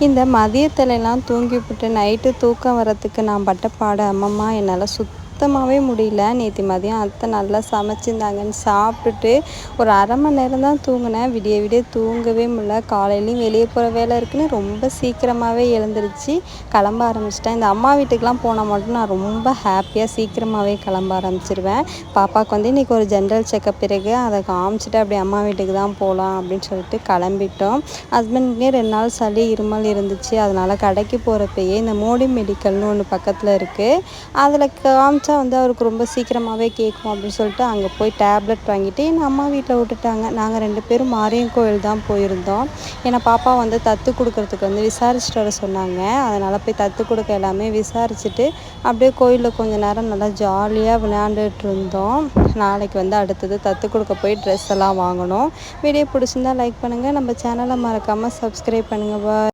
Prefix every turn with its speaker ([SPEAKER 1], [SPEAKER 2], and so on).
[SPEAKER 1] இந்த மதியத்துலலாம் தூங்கிவிட்டு நைட்டு தூக்கம் வரத்துக்கு நான் பட்ட பாடு அம்மம்மா என்னால் சுத் சுத்தமாகவே முடியல. நேற்று மதியம் அத்தை நல்லா சமைச்சிருந்தாங்கன்னு சாப்பிட்டுட்டு ஒரு அரை மணி நேரம் தான் தூங்கினேன். விடிய விடிய தூங்கவே முடியல. காலையிலையும் வெளியே போகிற வேலை இருக்குன்னு ரொம்ப சீக்கிரமாகவே எழுந்திருச்சு கிளம்ப ஆரம்பிச்சிட்டேன். இந்த அம்மா வீட்டுக்கெலாம் போனால் மட்டும் நான் ரொம்ப ஹாப்பியாக சீக்கிரமாகவே கிளம்ப ஆரம்பிச்சிருவேன். பாப்பாவுக்கு வந்து இன்றைக்கி ஒரு ஜென்ரல் செக்கப் பிறகு அதை காமிச்சிட்டு அப்படியே அம்மா வீட்டுக்கு தான் போகலாம் அப்படின்னு சொல்லிட்டு கிளம்பிட்டோம். ஹஸ்பண்ட்கே ரெண்டு நாள் சளி இருமல் இருந்துச்சு. அதனால் கடைக்கு போகிறப்பயே இந்த மோடி மெடிக்கல்னு ஒன்று பக்கத்தில் இருக்குது அதில் காமிச்ச வச்சா வந்து அவருக்கு ரொம்ப சீக்கிரமாகவே கேட்கும் அப்படின்னு சொல்லிட்டு அங்கே போய் டேப்லெட் வாங்கிட்டு எங்கள் அம்மா வீட்டில் விட்டுட்டாங்க. நாங்கள் ரெண்டு பேரும் மாரியம் கோயில் தான் போயிருந்தோம். ஏன்னா பாப்பா வந்து தத்து கொடுக்கறதுக்கு வந்து விசாரிச்சுட்டு வர சொன்னாங்க. அதனால் போய் தத்து கொடுக்க எல்லாமே விசாரிச்சுட்டு அப்படியே கோயிலில் கொஞ்சம் நேரம் நல்லா ஜாலியாக விளையாண்டுட்டு இருந்தோம். நாளைக்கு வந்து அடுத்தது தத்து கொடுக்க போய் ட்ரெஸ் எல்லாம் வாங்கணும். வீடியோ பிடிச்சிருந்தா லைக் பண்ணுங்கள் நம்ம சேனலை மறக்காமல் சப்ஸ்கிரைப் பண்ணுங்கள் பாய்